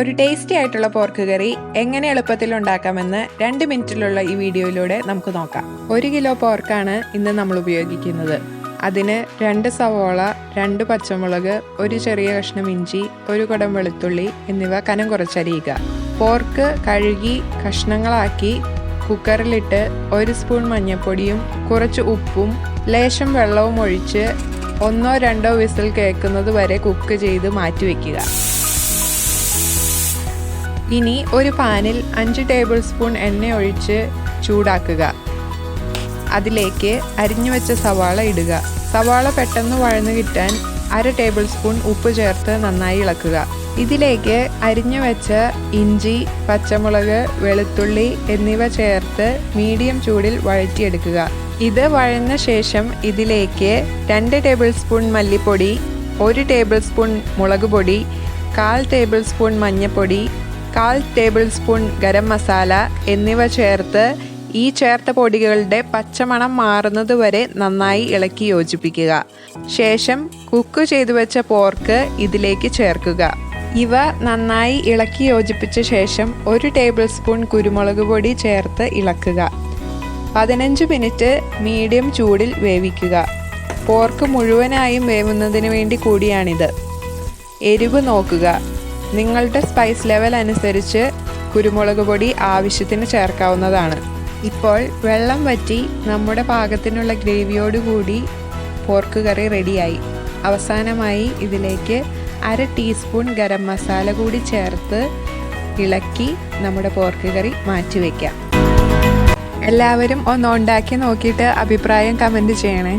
ഒരു ടേസ്റ്റി ആയിട്ടുള്ള പോർക്ക് കറി എങ്ങനെ എളുപ്പത്തിൽ ഉണ്ടാക്കാമെന്ന് രണ്ട് മിനിറ്റിലുള്ള ഈ വീഡിയോയിലൂടെ നമുക്ക് നോക്കാം. ഒരു കിലോ പോർക്കാണ് ഇന്ന് നമ്മൾ ഉപയോഗിക്കുന്നത്. അതിന് രണ്ട് സവോള രണ്ട് പച്ചമുളക് ഒരു ചെറിയ കഷ്ണം ഇഞ്ചി ഒരു കുടം വെളുത്തുള്ളി എന്നിവ കനം കുറച്ചരിയുക. പോർക്ക് കഴുകി കഷ്ണങ്ങളാക്കി കുക്കറിലിട്ട് ഒരു സ്പൂൺ മഞ്ഞൾപ്പൊടിയും കുറച്ച് ഉപ്പും ലേശം വെള്ളവും ഒഴിച്ച് ഒന്നോ രണ്ടോ വിസിൽ കേൾക്കുന്നത് വരെ കുക്ക് ചെയ്ത് മാറ്റിവെക്കുക. ഇനി ഒരു പാനിൽ അഞ്ച് ടേബിൾ സ്പൂൺ എണ്ണ ഒഴിച്ച് ചൂടാക്കുക. അതിലേക്ക് അരിഞ്ഞു വെച്ച സവാള ഇടുക. സവാള പെട്ടെന്ന് വഴന്നു കിട്ടാൻ അര ടേബിൾ സ്പൂൺ ഉപ്പ് ചേർത്ത് നന്നായി ഇളക്കുക. ഇതിലേക്ക് അരിഞ്ഞു വെച്ച ഇഞ്ചി പച്ചമുളക് വെളുത്തുള്ളി എന്നിവ ചേർത്ത് മീഡിയം ചൂടിൽ വഴറ്റിയെടുക്കുക. ഇത് വഴന്ന ശേഷം ഇതിലേക്ക് രണ്ട് ടേബിൾ സ്പൂൺ മല്ലിപ്പൊടി ഒരു ടേബിൾ സ്പൂൺ മുളക് പൊടി കാൽ ടേബിൾ സ്പൂൺ മഞ്ഞൾപ്പൊടി കാൽ ടേബിൾ സ്പൂൺ ഗരം മസാല എന്നിവ ചേർത്ത് ഈ ചേർത്ത പൊടികളുടെ പച്ചമണം മാറുന്നത് വരെ നന്നായി ഇളക്കി യോജിപ്പിക്കുക. ശേഷം കുക്ക് ചെയ്തു വെച്ച പോർക്ക് ഇതിലേക്ക് ചേർക്കുക. ഇവ നന്നായി ഇളക്കി യോജിപ്പിച്ച ശേഷം ഒരു ടേബിൾ സ്പൂൺ കുരുമുളക് പൊടി ചേർത്ത് ഇളക്കുക. പതിനഞ്ച് മിനിറ്റ് മീഡിയം ചൂടിൽ വേവിക്കുക. പോർക്ക് മുഴുവനായും വേവുന്നതിന് വേണ്ടി കൂടിയാണിത്. എരിവ് നോക്കുക. നിങ്ങളുടെ സ്പൈസ് ലെവൽ അനുസരിച്ച് കുരുമുളക് പൊടി ആവശ്യത്തിന് ചേർക്കാവുന്നതാണ്. ഇപ്പോൾ വെള്ളം വറ്റി നമ്മുടെ പാകത്തിനുള്ള ഗ്രേവിയോടുകൂടി പോർക്ക് കറി റെഡിയായി അവസാനമായി ഇതിലേക്ക് അര ടീസ്പൂൺ ഗരം മസാല കൂടി ചേർത്ത് ഇളക്കി നമ്മുടെ പോർക്ക് കറി മാറ്റി വയ്ക്കാം എല്ലാവരും ഒന്ന് ഉണ്ടാക്കി നോക്കിയിട്ട് അഭിപ്രായം കമന്റ് ചെയ്യണേ.